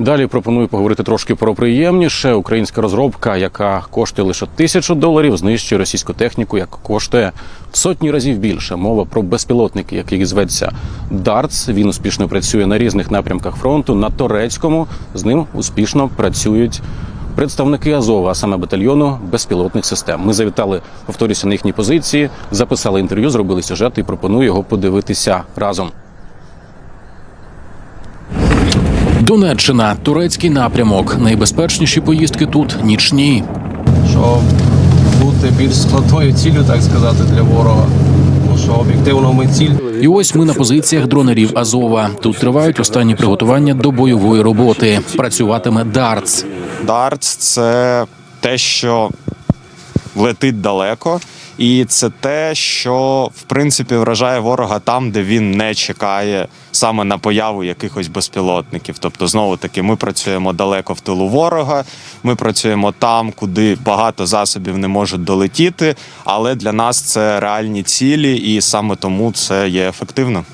Далі пропоную поговорити трошки про приємніше. Українська розробка, яка коштує лише тисячу доларів, знищує російську техніку, яка коштує сотні разів більше. Мова про безпілотник, який зветься Дартс. Він успішно працює на різних напрямках фронту. На турецькому з ним успішно працюють. Представники Азова, а саме батальйону безпілотних систем. Ми завітали, повторюся, на їхні позиції, записали інтерв'ю, зробили сюжет і пропоную його подивитися разом. Донеччина, турецький напрямок. Найбезпечніші поїздки тут нічні. щоб бути більш складною ціллю, так сказати, для ворога. Що об'єктивно ми ціль. І ось ми на позиціях дронерів Азова. Тут тривають останні приготування до бойової роботи. Працюватиме Дартс. Дартс це те, що летить далеко, і це те, що в принципі вражає ворога там, де він не чекає саме на появу якихось безпілотників. Тобто, знову таки, ми працюємо далеко в тилу ворога. Ми працюємо там, куди багато засобів не можуть долетіти. Але для нас це реальні цілі, і саме тому це є ефективно.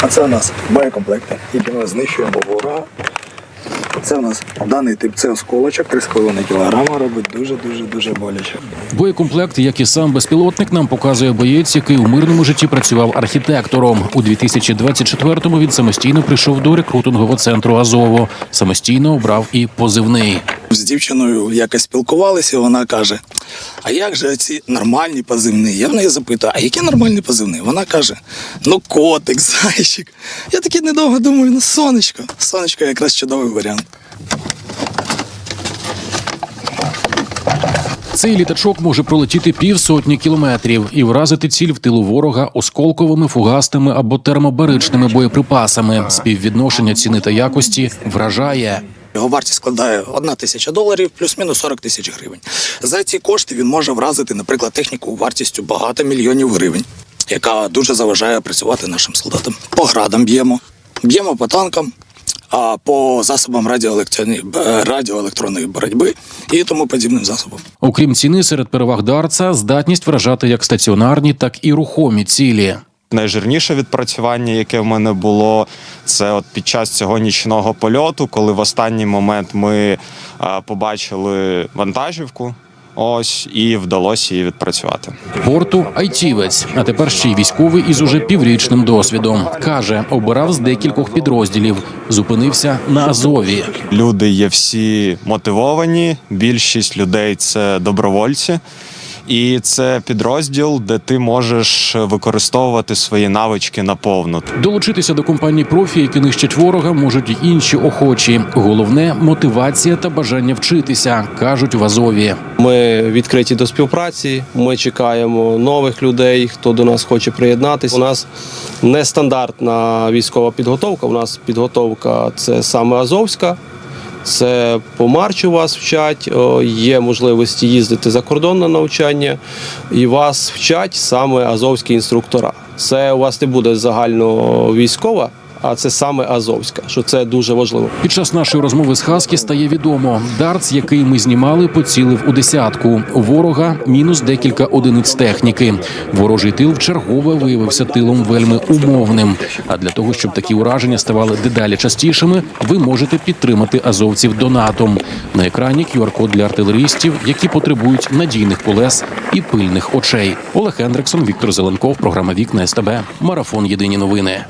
А це у нас боєкомплекти, які ми знищуємо ворога. Це у нас даний тип це осколочок, 3,5 кг робить дуже-дуже дуже боляче. Боєкомплект, як і сам безпілотник, нам показує боєць, який у мирному житті працював архітектором. У 2024-му він самостійно прийшов до рекрутингового центру Азово. Самостійно обрав і позивний. З дівчиною якось спілкувалися, вона каже: А як же ці нормальні позивні? Я в неї запитую, а які нормальні позивні? Вона каже: Ну, котик, зайчик. Я такий недовго думаю, ну сонечко. Сонечко якраз чудовий варіант. Цей літачок може пролетіти півсотні кілометрів і вразити ціль в тилу ворога осколковими, фугасними або термобаричними боєприпасами. Співвідношення ціни та якості вражає. Його вартість складає 1 тисяча доларів плюс-мінус 40 тисяч гривень. За ці кошти він може вразити, наприклад, техніку вартістю багато мільйонів гривень, яка дуже заважає працювати нашим солдатам. По градам б'ємо, б'ємо по танкам, а по засобам радіоелектронної, боротьби і тому подібним засобам. Окрім ціни, серед переваг Дарца здатність вражати як стаціонарні, так і рухомі цілі. Найжирніше відпрацювання, яке в мене було, це от під час цього нічного польоту, коли в останній момент ми е, побачили вантажівку. Ось і вдалося її відпрацювати. Порту айтівець, а тепер ще й військовий із уже піврічним досвідом. каже, обирав з декількох підрозділів, зупинився на Азові. Люди є всі мотивовані. Більшість людей це добровольці. І це підрозділ, де ти можеш використовувати свої навички наповну. Долучитися до компанії профі, які нищать ворога, можуть інші охочі. Головне мотивація та бажання вчитися, кажуть в Азові. Ми відкриті до співпраці. Ми чекаємо нових людей, хто до нас хоче приєднатися. У нас нестандартна військова підготовка. У нас підготовка це саме Азовська. Це по марчу вас вчать, є можливості їздити за кордон на навчання, і вас вчать саме азовські інструктора. Це у вас не буде загально військова, а це саме азовська, що це дуже важливо. Під час нашої розмови з Хаскі стає відомо, дартс, який ми знімали, поцілив у десятку. Ворога мінус декілька одиниць техніки. Ворожий тил вчергове виявився тилом вельми умовним. А для того, щоб такі ураження ставали дедалі частішими, ви можете підтримати азовців донатом. На екрані QR-код для артилерістів, які потребують надійних колес і пильних очей. Олег Хендриксон, Віктор Зеленков, програма Вікна СТБ. Марафон Єдині новини.